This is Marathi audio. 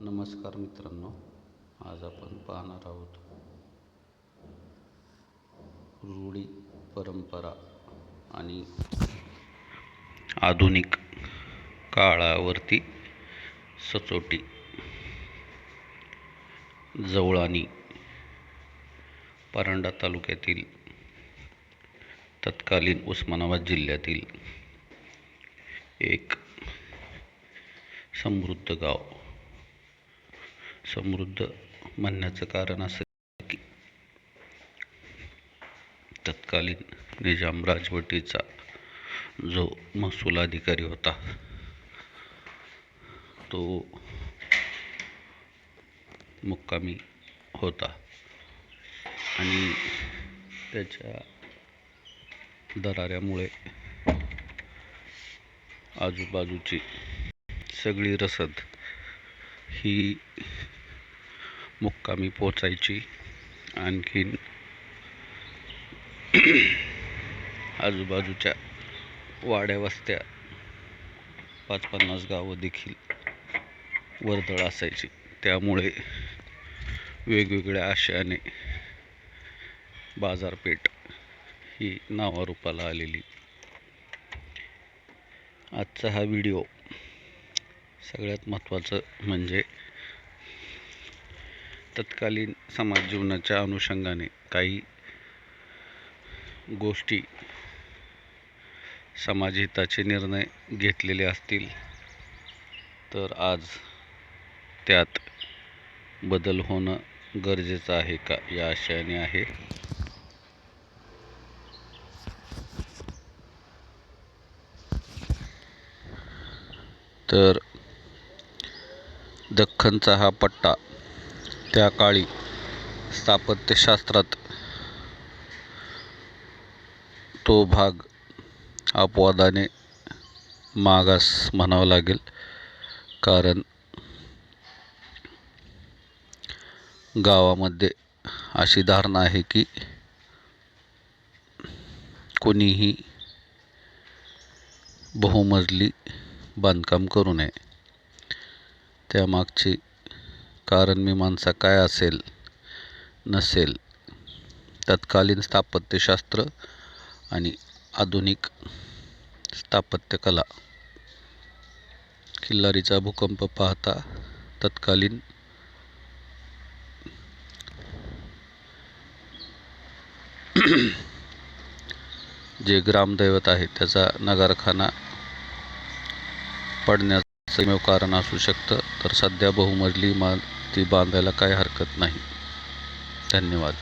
नमस्कार मित्रांनो आज आपण पाहणार आहोत रूढी परंपरा आणि आधुनिक काळावरती सचोटी जवळानी परांडा तालुक्यातील तत्कालीन उस्मानाबाद जिल्ह्यातील एक समृद्ध गाव समृद्ध म्हणण्याचं कारण असं की तत्कालीन निजाम राजवटीचा जो महसूल अधिकारी होता तो मुक्कामी होता आणि त्याच्या दराऱ्यामुळे आजूबाजूची सगळी रसद ही मुक्कामी पोचायची आणखीन आजूबाजूच्या वाड्या वस्त्या पाच पन्नास गावं देखील वर्दळ असायची. त्यामुळे वेगवेगळ्या आशयाने बाजारपेठ ही नावारूपाला आलेली. आजचा हा व्हिडिओ सगळ्यात महत्त्वाचं म्हणजे तत्कालीन समाज जीवनाच्या अनुषंगाने काही गोष्टी समाजहिताचे निर्णय घेतलेले असतील तर आज त्यात बदल होणं गरजेचं आहे का? या आशयाने आहे. तर दख्खनचा हा पट्टा त्या काळी स्थापत्यशास्त्रात तो भाग अपवादाने मागास म्हणावा लागेल. कारण गावामध्ये अशी धारणा आहे की कोणीही बहुमजली बांधकाम करू नये. त्यामागची कारण मीमांसा काय असेल नसेल तत्कालीन स्थापत्यशास्त्र आणि आधुनिक स्थापत्यकला. किल्लारीचा भूकंप पाहता तत्कालीन जे ग्रामदैवत आहे त्याचा नगारखाना पडण्याचं एकमेव कारण असू शकतं. तर सध्या बहुमजली इमारती ती बांधायला काही हरकत नाही. धन्यवाद.